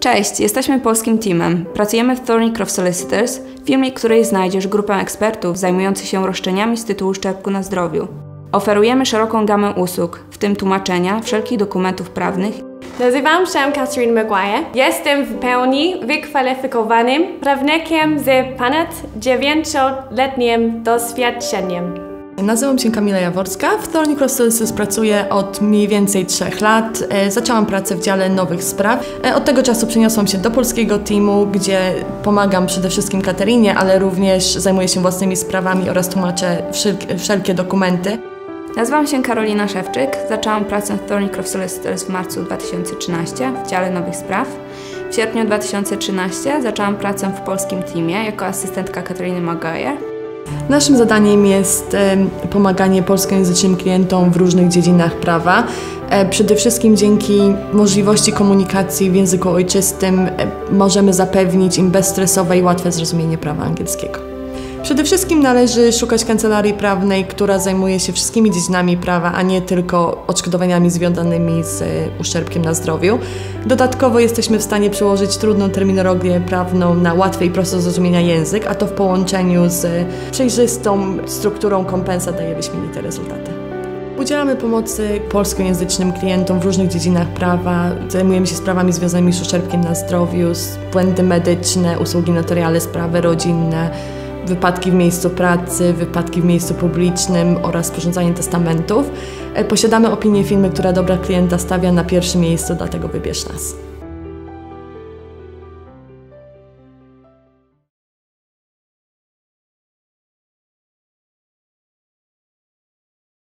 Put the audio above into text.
Cześć, jesteśmy polskim teamem. Pracujemy w Thornycroft Solicitors, w firmie której znajdziesz grupę ekspertów zajmujących się roszczeniami z tytułu szczepku na zdrowiu. Oferujemy szeroką gamę usług, w tym tłumaczenia wszelkich dokumentów prawnych Nazywam się Catherine Maguire. Jestem w pełni wykwalifikowanym prawnikiem z ponad 9-letnim doświadczeniem. Nazywam się Kamila Jaworska. W Thornycross Solicitors pracuję od mniej więcej trzech lat. E, Zaczęłam pracę w dziale nowych spraw. E, Od tego czasu przeniosłam się do polskiego teamu, gdzie pomagam przede wszystkim Katerinie, ale również zajmuję się własnymi sprawami oraz tłumaczę wszelkie, dokumenty. Nazywam się Karolina Szewczyk. Zaczęłam pracę w Thornycroft Solicitors w marcu 2013 w dziale nowych spraw. W sierpniu 2013 zaczęłam pracę w polskim teamie jako asystentka Katariny Maguire. Naszym zadaniem jest pomaganie polskojęzycznym klientom w różnych dziedzinach prawa. E, Przede wszystkim dzięki możliwości komunikacji w języku ojczystym e, możemy zapewnić im bezstresowe i łatwe zrozumienie prawa angielskiego. Przede wszystkim należy szukać kancelarii prawnej, która zajmuje się wszystkimi dziedzinami prawa, a nie tylko odszkodowaniami związanymi z e, uszczerbkiem na zdrowiu. Dodatkowo jesteśmy w stanie przełożyć trudną terminologię prawną na łatwy i prosto zrozumienia język, a to w połączeniu z przejrzystą strukturą kompensat daje wyśmienite rezultaty. Udzielamy pomocy polskojęzycznym klientom w różnych dziedzinach prawa. Zajmujemy się sprawami związanymi z uszczerbkiem na zdrowiu, z błędy medyczne, usługi notarialne, sprawy rodzinne, wypadki w miejscu pracy, wypadki w miejscu publicznym oraz sporządzanie testamentów. E, Posiadamy opinię firmy, która dobra klienta stawia na pierwszym miejscu, dlatego wybierz nas.